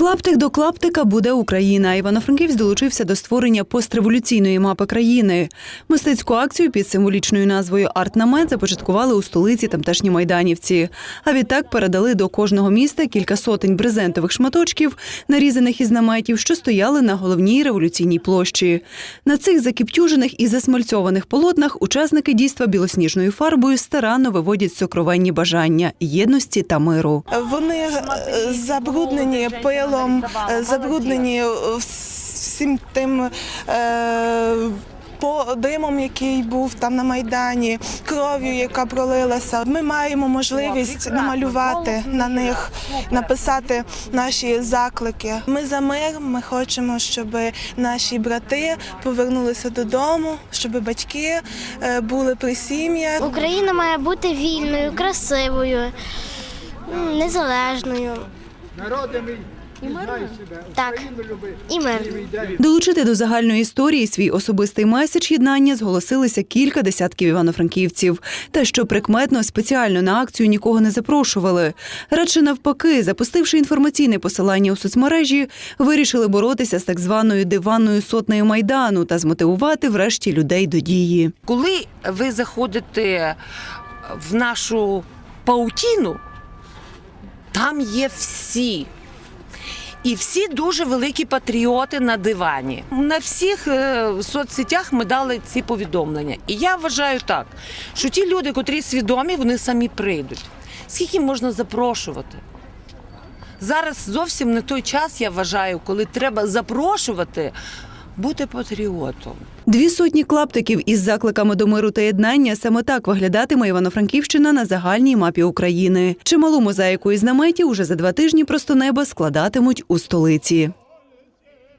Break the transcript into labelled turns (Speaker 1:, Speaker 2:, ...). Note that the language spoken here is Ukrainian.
Speaker 1: Клаптик до клаптика буде Україна. Івано-Франківськ долучився до створення постреволюційної мапи країни. Мистецьку акцію під символічною назвою Артнамет започаткували у столиці тамтешні майданівці. А відтак передали до кожного міста кілька сотень брезентових шматочків, нарізаних із наметів, що стояли на головній революційній площі. На цих закіптюжених і засмальцьованих полотнах учасники дійства білосніжною фарбою старанно виводять сокровенні бажання єдності та миру.
Speaker 2: Вони е, забруднені пилом, е, забруднені е, всім тим. Е, по димом, який був там на майдані, кров'ю, яка пролилася, ми маємо можливість намалювати на них, написати наші заклики. Ми за мир. Ми хочемо, щоб наші брати повернулися додому, щоб батьки були при сім'ях.
Speaker 3: Україна має бути вільною, красивою, незалежною.
Speaker 4: Народи мій,
Speaker 3: Так. І мирною.
Speaker 1: Долучити до загальної історії свій особистий меседж єднання зголосилися кілька десятків івано-франківців. Та що прикметно спеціально на акцію нікого не запрошували. Радше навпаки, запустивши інформаційне посилання у соцмережі, вирішили боротися з так званою диванною сотнею майдану та змотивувати врешті людей до дії.
Speaker 5: Коли ви заходите в нашу паутіну, там є всі. І всі дуже великі патріоти на дивані. На всіх е, соцсетях ми дали ці повідомлення. І я вважаю так, що ті люди, котрі свідомі, вони самі прийдуть. Скільки можна запрошувати? Зараз зовсім не той час, я вважаю, коли треба запрошувати бути патріотом.
Speaker 1: Дві сотні клаптиків із закликами до миру та єднання саме так виглядатиме Івано-Франківщина на загальній мапі України. Чималу мозаїку із наметів уже за два тижні просто неба складатимуть у столиці.